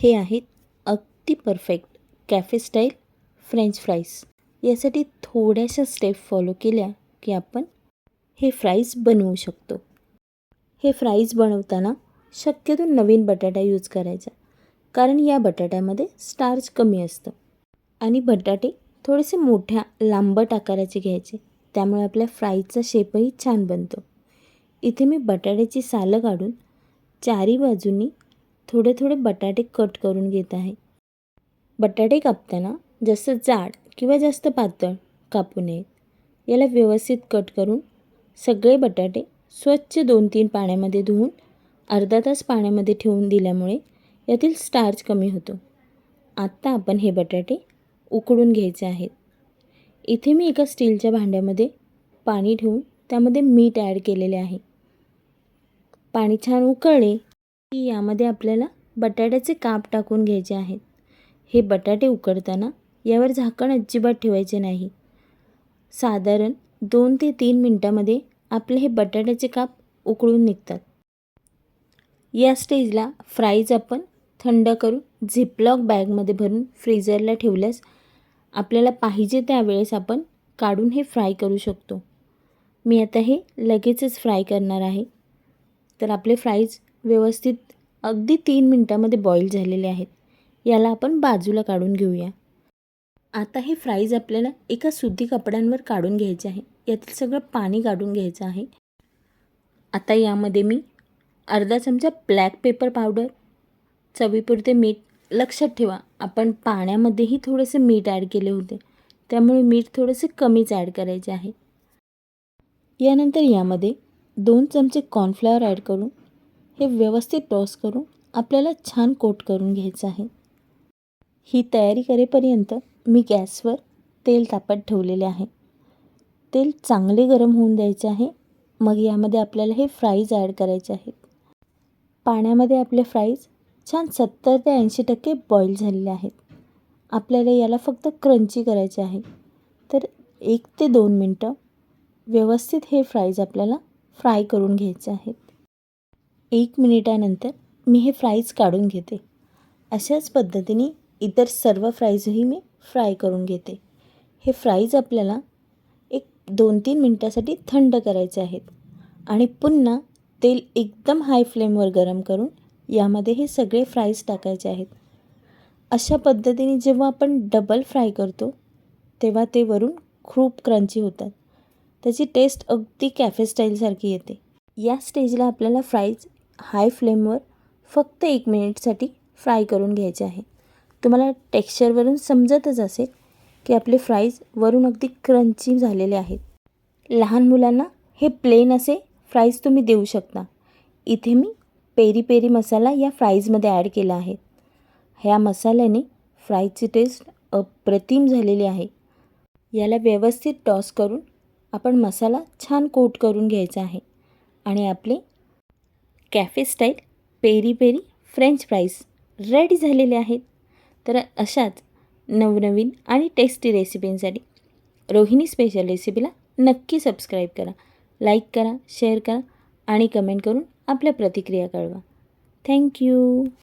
हे आहेत अगदी perfect cafe style French fries यासाठी थोड्याशा स्टेप फॉलो केल्या की आपण हे फ्राईज बनवू शकतो. हे फ्राईज बनवताना शक्यतो नवीन बटाटा यूज करायचा कारण या बटाट्यामध्ये स्टार्च कमी असतं. आणि बटाटे थोडेसे मोठ्या लांबट आकाराचे घ्यायचे त्यामुळे आपल्या फ्राईजचा शेपही छान बनतो. इथे मी बटाट्याची सालं काढून चारी बाजूंनी थोडे थोडे बटाटे कट करून घेत आहे. बटाटे कापताना जास्त जाड किंवा जास्त पातळ कापू नयेत याला व्यवस्थित कट करून सगळे बटाटे स्वच्छ दोन तीन पाण्यामध्ये धुवून अर्धा तास पाण्यामध्ये ठेवून दिल्यामुळे यातील स्टार्च कमी होतो. आत्ता आपण हे बटाटे उकडून घ्यायचे आहेत. इथे मी एका स्टीलच्या भांड्यामध्ये पाणी ठेवून त्यामध्ये मीठ ॲड केलेले आहे. पाणी छान उकळले की यामध्ये आपल्याला बटाट्याचे काप टाकून घ्यायचे आहेत. हे बटाटे उकडताना यावर झाकण अजिबात ठेवायचे नाही. साधारण दोन ते तीन मिनटामध्ये आपले हे बटाट्याचे काप उकळून निघतात. या स्टेजला फ्राईज आपण थंड करून झिपलॉक बॅगमध्ये भरून फ्रीजरला ठेवल्यास आपल्याला पाहिजे त्यावेळेस आपण काढून हे फ्राय करू शकतो. मी आता हे लगेचच फ्राय करणार आहे. तर आपले फ्राईज व्यवस्थित अगदी तीन मिनटामध्ये बॉईल झालेले आहेत. याला आपण बाजूला काढून घेऊया. आता हे फ्राईज आपल्याला एका सुती कपड्यांवर काढून घ्यायचे आहे. यातील सगळं पाणी काढून घ्यायचं आहे. आता यामध्ये मी अर्धा चमचा ब्लॅक पेपर पावडर चवीपुरते मीठ. लक्षात ठेवा आपण पाण्यामध्येही थोडेसे मीठ ॲड केले होते. त्यामुळे मीठ थोडेसे कमीच ॲड करायचे आहे. यानंतर यामध्ये दोन चमचे कॉर्नफ्लॉवर ॲड करून हे व्यवस्थित टॉस करून आपल्याला छान कोट करून घ्यायचं आहे. ही तयारी करेपर्यंत मी गॅसवर तेल तापत ठेवलेले आहे. तेल चांगले गरम होऊन द्यायचे आहे. मग यामध्ये आपल्याला हे फ्राईज ॲड करायचे आहेत. पाण्यामध्ये आपले फ्राईज छान सत्तर ते ऐंशी टक्के बॉईल झालेले आहेत. आपल्याला याला फक्त क्रंची करायचे आहे. तर एक ते दोन मिनटं व्यवस्थित हे फ्राईज आपल्याला फ्राय करून घ्यायचे आहेत. एक मिनिटानंतर मी हे फ्राईज काढून घेते. अशाच पद्धतीने इतर सर्व फ्राईजही मी फ्राय करून घेते. हे फ्राईज आपल्याला एक दोन तीन मिनटासाठी थंड करायचे आहेत. आणि पुन्हा तेल एकदम हाय फ्लेमवर गरम करून यामध्ये हे सगळे फ्राईज टाकायचे आहेत. अशा पद्धतीने जेव्हा आपण डबल फ्राय करतो तेव्हा ते वरून खूप क्रंची होतात. त्याची टेस्ट अगदी कॅफे स्टाईलसारखी येते. या स्टेजला आपल्याला फ्राईज हाय फ्लेमवर फक्त एक मिनिटसाठी फ्राय करून घ्यायचे आहे. तुम्हाला टेक्स्चरवरून समजतच असेल की आपले फ्राईज वरून अगदी क्रंची झालेले आहेत. लहान मुलांना हे प्लेन असे फ्राईज तुम्ही देऊ शकता. इथे मी पेरी पेरी मसाला या फ्राईजमध्ये ॲड केला आहे. ह्या मसाल्याने फ्राईजची टेस्ट अप्रतिम झालेली आहे. याला व्यवस्थित टॉस करून आपण मसाला छान कोट करून घ्यायचा आहे आणि आपले cafe style peri peri French fries ready झालेले आहेत. तर अशाच नवनवीन आणि टेस्टी रेसिपींसाठी रोहिणी स्पेशल रेसिपीला नक्की सबस्क्राईब करा लाईक करा शेअर करा आणि कमेंट करून आपल्या प्रतिक्रिया कळवा. थँक्यू